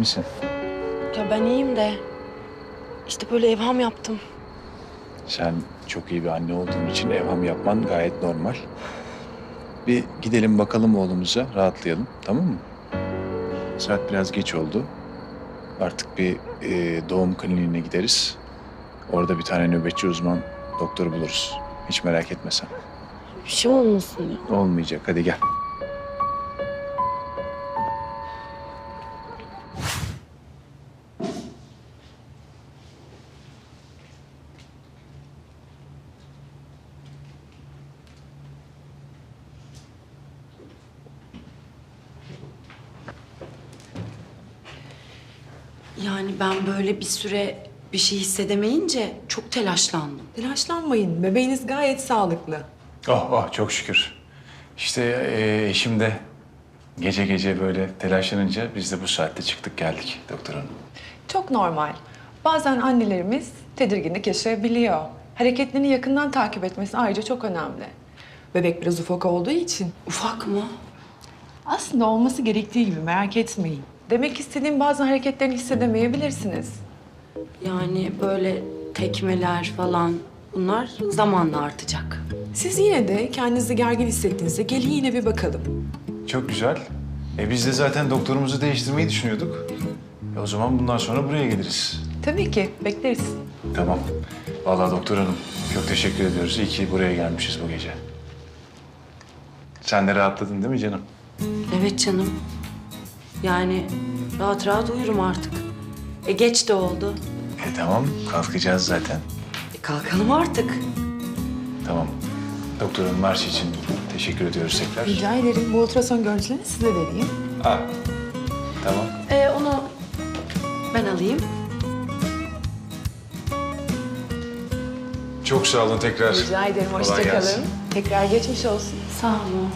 misin? Ya ben iyiyim de işte böyle evham yaptım. Sen çok iyi bir anne olduğun için evham yapman gayet normal. Bir gidelim bakalım oğlumuza, rahatlayalım. Tamam mı? Saat biraz geç oldu. Artık bir e, doğum kliniğine gideriz. Orada bir tane nöbetçi uzman doktoru buluruz. Hiç merak etme sen. Bir şey olmasın ya. Olmayacak. Hadi gel. Yani ben böyle bir süre bir şey hissedemeyince çok telaşlandım. Telaşlanmayın. Bebeğiniz gayet sağlıklı. Oh oh çok şükür. İşte e, eşim de gece gece böyle telaşlanınca biz de bu saatte çıktık geldik doktor hanım. Çok normal. Bazen annelerimiz tedirginlik yaşayabiliyor. Hareketlerini yakından takip etmesi ayrıca çok önemli. Bebek biraz ufak olduğu için Ufak mı? aslında olması gerektiği gibi merak etmeyin. Demek istediğim bazı hareketlerini hissedemeyebilirsiniz. Yani böyle tekmeler falan bunlar zamanla artacak. Siz yine de kendinizi gergin hissettiğinizde gelin yine bir bakalım. Çok güzel. E biz de zaten doktorumuzu değiştirmeyi düşünüyorduk. E o zaman bundan sonra buraya geliriz. Tabii ki bekleriz. Tamam. Vallahi doktor hanım çok teşekkür ediyoruz. İyi ki buraya gelmişiz bu gece. Sen de rahatladın değil mi canım? Evet canım. Yani rahat rahat uyurum artık. E geç de oldu. E tamam kalkacağız zaten. E kalkalım artık. Tamam. Doktor hanım marş için teşekkür ediyoruz tekrar. Rica ederim. Bu ultrason görüntülerini size vereyim. Ha. Tamam. E onu ben alayım. Çok sağ olun tekrar. Rica ederim. Hoşça kalın. Tekrar geçmiş olsun. Sağ olun.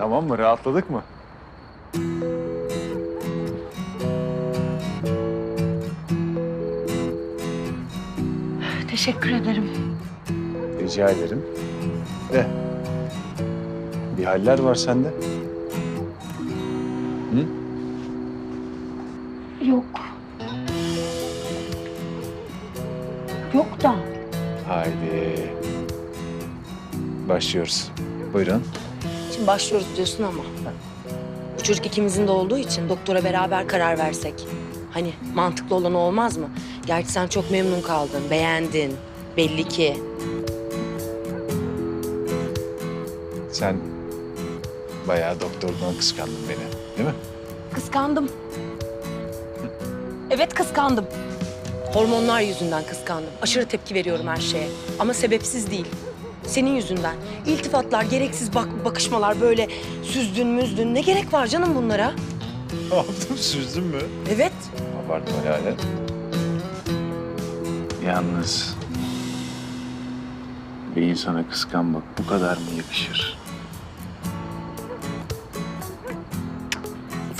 Tamam mı? Rahatladık mı? Teşekkür ederim. Rica ederim. De. Bir haller var sende. Hı? Yok. Yok da. Haydi. Başlıyoruz. Buyurun. Şimdi başlıyoruz diyorsun ama. Bu çocuk ikimizin de olduğu için doktora beraber karar versek. Hani mantıklı olan olmaz mı? Gerçi sen çok memnun kaldın, beğendin. Belli ki. Sen bayağı doktordan kıskandın beni. Değil mi? Kıskandım. Evet kıskandım. Hormonlar yüzünden kıskandım. Aşırı tepki veriyorum her şeye. Ama sebepsiz değil. Senin yüzünden. İltifatlar, gereksiz bak bakışmalar böyle süzdün müzdün. Ne gerek var canım bunlara? Ne yaptım? Süzdün mü? Evet. Abartma Lale. Yalnız bir insana kıskanmak bu kadar mı yakışır?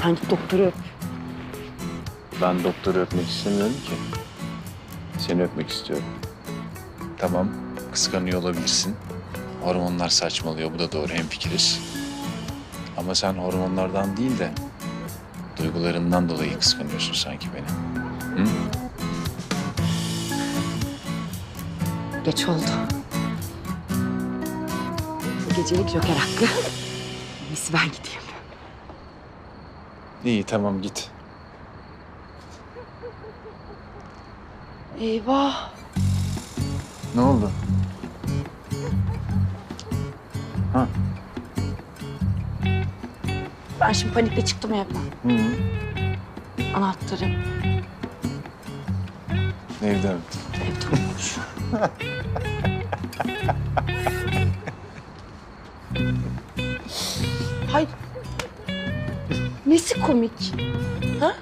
Sen git doktoru öp. Ben doktoru öpmek istemiyorum ki. Seni öpmek istiyorum. Tamam, kıskanıyor olabilirsin. Hormonlar saçmalıyor, bu da doğru, hemfikiriz. Ama sen hormonlardan değil de duygularından dolayı kıskanıyorsun sanki beni. Hı? Geç oldu. Bu gecelik joker hakkı. İyisi ben gideyim. İyi, tamam git. Eyvah. Ne oldu? Ha, Ben şimdi panikle çıktım evden. hı. Anahtarı Evden. evde olmuş. Hay. Nesi komik? Ha?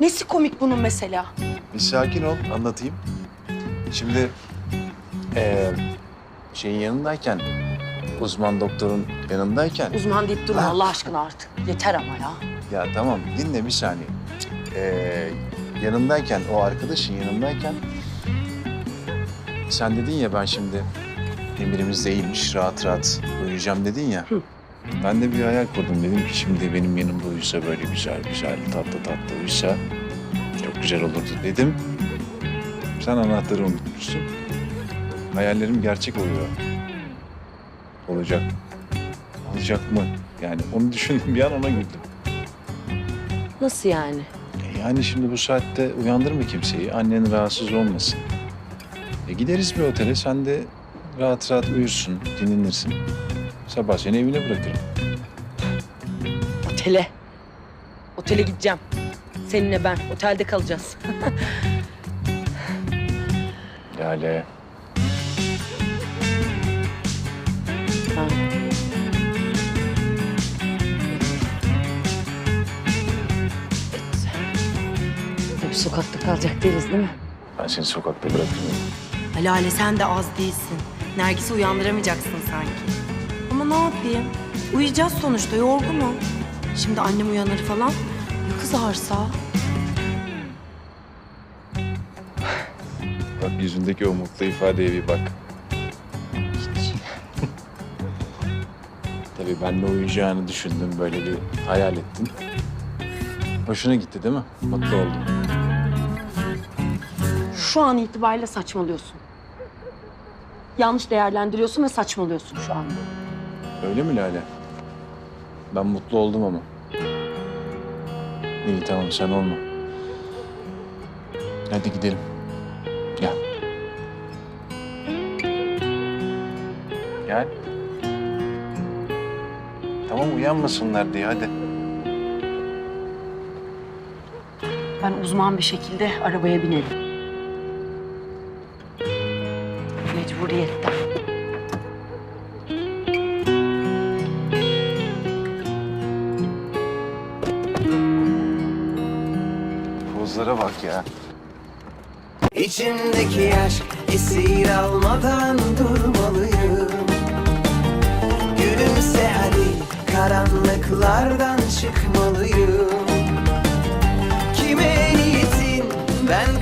Nesi komik bunun mesela? Bir sakin ol, anlatayım. Şimdi eee şeyin yanındayken, uzman doktorun yanındayken... Uzman deyip durma. Allah aşkına artık. Yeter ama ya. Ya tamam, dinle bir saniye. Eee yanındayken, o arkadaşın yanındayken... Sen dedin ya ben şimdi emirimiz değilmiş, rahat rahat uyuyacağım dedin ya. Hı. Ben de bir hayal kurdum. Dedim ki şimdi benim yanımda uyusa böyle güzel güzel, tatlı tatlı uyusa çok güzel olurdu dedim. Sen anahtarı unutmuşsun. Hayallerim gerçek oluyor. Olacak. Olacak mı? Yani onu düşündüm bir an ona güldüm. Nasıl yani? E Yani şimdi bu saatte uyandırma kimseyi. Annen rahatsız olmasın. E gideriz bir otele. Sen de rahat rahat uyursun, dinlenirsin. Sabah seni evine bırakırım. Otele. Otele gideceğim. Seninle ben. Otelde kalacağız. Lale. Sokakta kalacak değiliz değil mi? Ben seni sokakta bırakırım. Lale sen de az değilsin. Nergis'i uyandıramayacaksın sanki. Ama ne yapayım? Uyuyacağız sonuçta yorgunum. Şimdi annem uyanır falan. Ya kızarsa? Bak yüzündeki o mutlu ifadeye bir bak. Hiç. Tabii benle uyuyacağını düşündüm. Böyle bir hayal ettin. Hoşuna gitti değil mi? Mutlu oldun. Şu an itibariyle saçmalıyorsun. Yanlış değerlendiriyorsun ve saçmalıyorsun şu anda. Öyle mi Lale? Ben mutlu oldum ama. İyi tamam sen olma. Hadi gidelim. Gel. Gel. Tamam uyanmasınlar diye hadi. Ben uzman bir şekilde arabaya binelim. manzara bak ya. İçimdeki aşk esir almadan durmalıyım. Gülümse hadi karanlıklardan çıkmalıyım. Kime niyetin? Ben